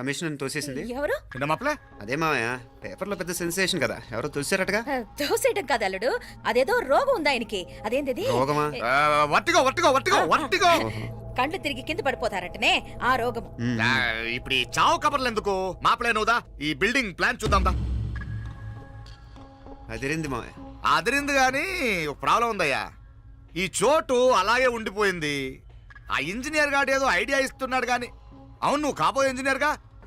Commissioner తోసేసింది. ఎవరు? మాప్లే? అదే మావయ్య పేపర్లో పెద్ద సెన్సేషన్ కదా. ఎవరో తోసారటగా? ఆ, దోసేయటం కాదు అల్లుడు. అదేదో రోగం ఉంది ఆయనకి. అదేంటిది? రోగమా? వట్టిగో వట్టిగో వట్టిగో వట్టిగో కండ్లు తిరిగి కింద పడిపోతారటనే ఆ రోగం. ఆ, ఇప్పుడు ఈ చావు కబర్లు ఎందుకు? నువ్వుదా ఈ బిల్డింగ్ ప్లాన్ చూద్దాం దా. అదిరింది మావయ్య. అదిరింది కానీ ఒక ప్రాబ్లం ఉందయ్యా. ఈ చోటు అలాగే ఉండిపోయింది. ఆ ఇంజనీర్ గాడు ఏదో ఐడియా ఇస్తున్నాడు కానీ అవును నువ్వు కాబోయే ఇంజనీర్గా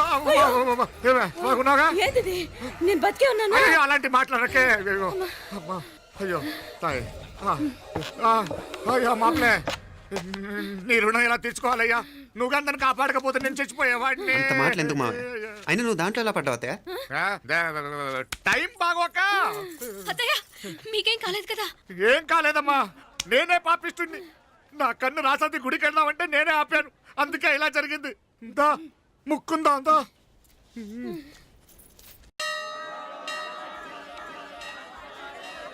అమ్మా, అమ్మా. ఏమే, బాగున్నావుగా? ఏంటిది? నేను బతికే ఉన్నాను? అయ్యో, అలాంటి మాట్లాడకే. అయ్యో. అమ్మా. అయ్యో తాయి. ఆ, ఆ, అయ్యో మాప్లే నీ రుణం ఎలా తీర్చుకోవాలయ్యా? నువ్వు అందరిని కాపాడకపోతే నేను చచ్చిపోయేవాడిని. అంత మాటలు ఎందుకు మావయ్య అయినా నువ్వు దాంట్లో ఎలా పడ్డావు అత్తయ్య? ఆ, దే- టైం బాగోక. మీకేం కాలేదు కదా? ఏం కాలేదమ్మా. నేనే పాపిస్తుంది నా కన్ను రాసాది గుడికి వెళ్దామంటే నేనే ఆపాను. అందుకే ఇలా జరిగింది. దా ముక్కుందా దా.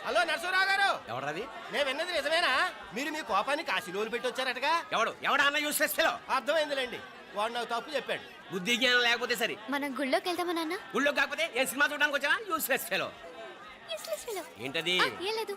హలో నరసరావు గారు. ఎవడది నేను విన్నది నిజమేనా? మీరు మీ కోపాన్ని కాశీలోలు పెట్టి వచ్చారటగా ఎవడు? ఎవడా అన్న యూస్ చేస్తేలో అర్థమైందిలేండి. వాడు నాకు తప్పు చెప్పాడు. బుద్ధి జ్ఞానం లేకపోతే సరే. మనం గుళ్ళోకి వెళ్దామా నాన్న? ఊళ్ళో కాకపోతే ఏం సినిమా చూడడానికి వచ్చావా? యూస్ చేస్తేలో fellow. ఏంటది? ఆ, ఏం లేదు.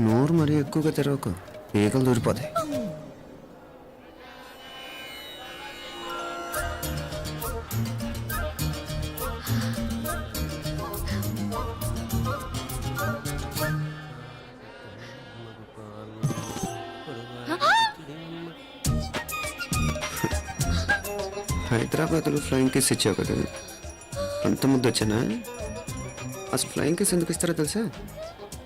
నోరు మరీ ఎక్కువగా తెరవకు. ఈకలు దూరిపోతాయి. హైదరాబాద్లో ఫ్లయింగ్ కేస్ ఇచ్చావు కదా. అంత ముద్దు వచ్చానా అసలు ఫ్లయింగ్ కిస్ ఎందుకు ఇస్తారో తెలుసా?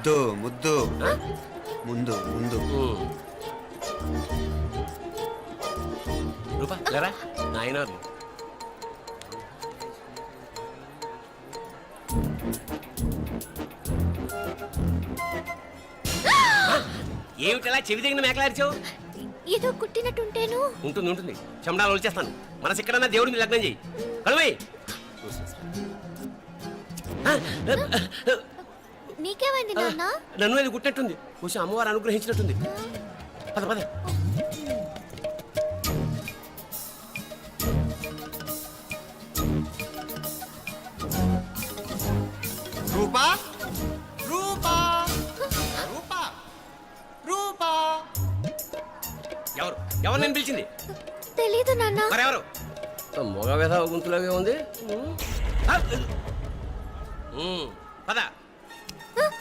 ముద్దు ముద్దు. ముందు ముందు. రూపా లేరా నాయనారు ఏమిటలా చెవి దగ్గర మేకలారిచావు ఏదో కుట్టినట్టుంటేను. ఉంటుంది ఉంటుంది. చెమడాలు వచ్చేస్తాను మనసు ఎక్కడన్నా దేవుడిని లగ్నం చేయి. కలవై నీకేమైంది నాన్న? నన్ను అది గుట్టినట్టుంది కొంచెం అమ్మవారు అనుగ్రహించినట్టుంది. పద పద. రూపా? రూపా? రూపా? రూపా? ఎవరు? ఎవరు నేను పిలిచింది? తెలీదు నాన్న. మరెవరు? మగ వ్యధ గుంతులాగే ఉంది. పద.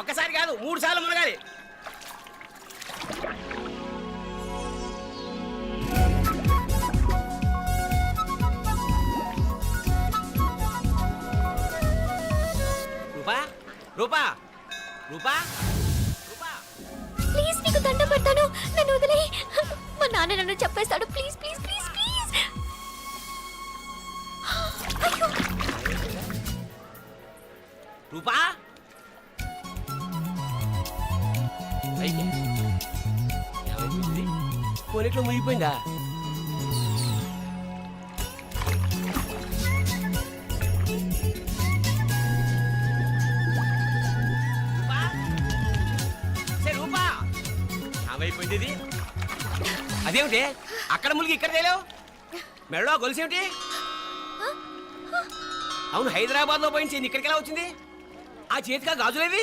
ఒక్కసారి కాదు మూడు సార్లు మునగాలి. రూపా రూపా రూపా రూపా. ప్లీజ్ నీకు దండపడతాను నన్ను వదిలే మా నాన్న నన్ను చెప్పేస్తాడు. పోనీట్లో మునిగిపోయిందా అదేమిటి? అక్కడ ములిగి ఇక్కడ తేలేవు? మెడలో గొలుసేమిటి అవును హైదరాబాద్లో పోయించింది ఇక్కడికి ఎలా వచ్చింది? ఆ చేతిగా గాజులేవి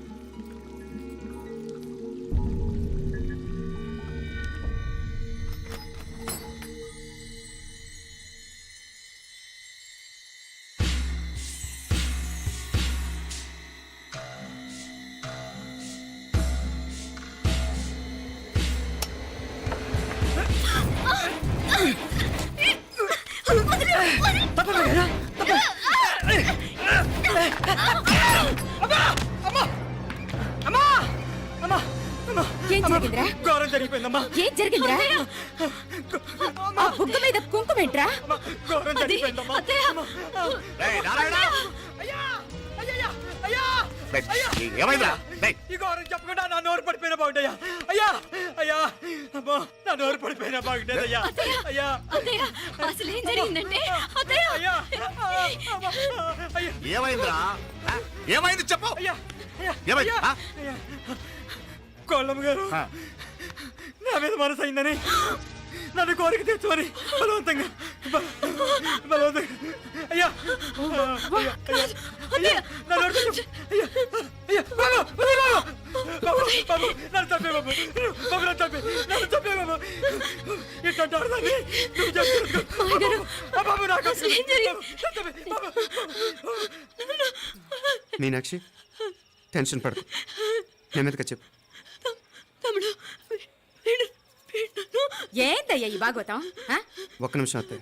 ఏం జరిగిందిరా? ఘోరం జరిగిపోయిందమ్మా. ఏం జరిగిందిరా? ఆ బుగ్గ మీద కుంకుమేంట్రా అమ్మా, ఘోరం జరిగిపోయిందమ్మా. ఈ ఘోరం చెప్పకుండా నా నోరు పడిపోయిన బాగుంటాయా అయ్యా! అయ్యా! అమ్మా! నా నోరు పడిపోయిన బాగుంటేది అయ్యా! అయ్యా అసలు ఏం జరిగిందంటే? అయ్యా! ఏమైందిరా? ఏమైంది చెప్పు. అయ్యా! ఏమైంది? కోళ్ళమ్మ గారు. నా మీద మనసు అయిందని నన్ను కోరిక తెచ్చుకొని బలవంతంగా బలవంతంగా అయ్యా! అయ్యా, మీనాక్షి టెన్షన్ పడకు. నెమ్మదిగా చెప్పు. ఏందయ్యా ఈ భాగవతం? ఒక్క నిమిషం అత్తయ్య.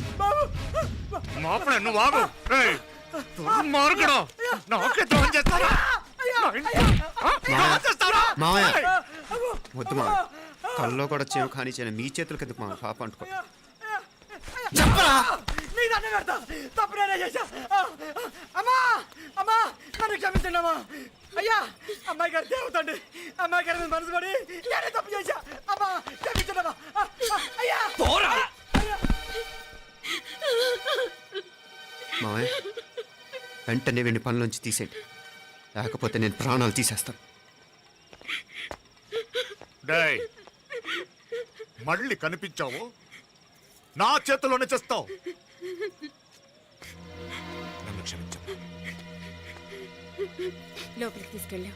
మాపడే నువ్వు ఆగు. రేయ్, దుర్మార్గుడు నాకే ద్రోహం చేస్తారా? మావయ్య రేయ్, వద్దు మావయ్య. కల్లో కూడా చేవు కానీ చేయను మీ చేతుల కిందకు మా పాప అంటుకో. నీ పెడతా. తప్పు నేనే చేశా. ఆ, ఆ, అమ్మా అమ్మా నన్ను క్షమించండి అమ్మా. అయ్యా అమ్మాయి గారు దేవతండి అమ్మాయి గారి మీద మనసు పడి నేనే తప్పు చేశా. వెంటనే వీడిని పనిలోంచి తీసేయండి. లేకపోతే నేను ప్రాణాలు తీసేస్తాను. డేయ్ మళ్ళీ కనిపించావు? నా చేతిలోనే చేస్తావు? నన్ను క్షమించమ్మా. లోపలికి తీసుకెళ్ళాం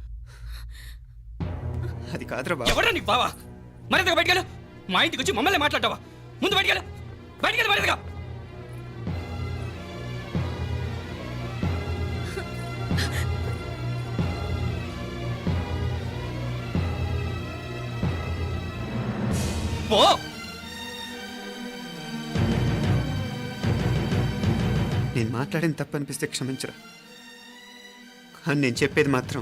అది కాదురా బాబు. ఎవరా నీకు బావా? మరింతగా బయటకెళ్ళు మా ఇంటికి వచ్చి మమ్మల్ని మాట్లాడతావా? ముందు బయటకెళ్ళు బయటకెళ్ళు మరింతగా పో. నేను మాట్లాడిన తప్పు అనిపిస్తే క్షమించరా. అని నేను చెప్పేది మాత్రం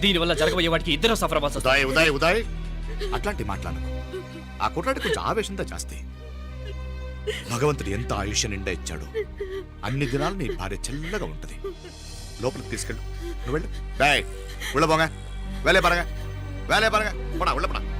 దీనివల్ల జరగబోయే వాటికి ఇద్దరు సఫర్ అవ్వాల్సి వస్తుంది. ఉదయ్ ఉదయ్ ఉదయ్. అట్లాంటి మాట్లాడకు. ఆ కుట్రాడి కొంచెం ఆవేశంతో జాస్తి. భగవంతుడు ఎంత ఆయుష్య నిండా ఇచ్చాడు. అన్ని దినాలు నీ భార్య చల్లగా ఉంటది. లోపలికి తీసుకెళ్ళు. నువ్వు వెళ్ళు. బాయ్ ఉళ్ళబోగా వేలే పరగా వేలే పరగా పడా ఉళ్ళపడా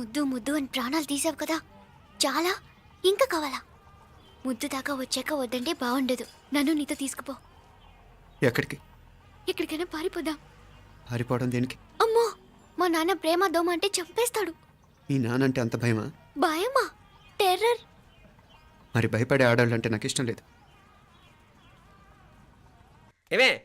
ముద్దు ముద్దు అని ప్రాణాలు తీసావు కదా. చాలా? ఇంకా కావాలా? ముద్దు దాకా వచ్చాక వద్దంటే బాగుండదు. నన్ను నీతో తీసుకుపో. ఎక్కడికి? ఎక్కడికైనా పారిపోదాం. పారిపోవడం దేనికి? అమ్మో! మా నాన్న ప్రేమ దోమ అంటే చంపేస్తాడు. మీ నానంటే అంత భయమా? భయమా? టెర్రర్. మరి భయపడే ఆడాలంటే నాకు ఇష్టం లేదు. ఏమే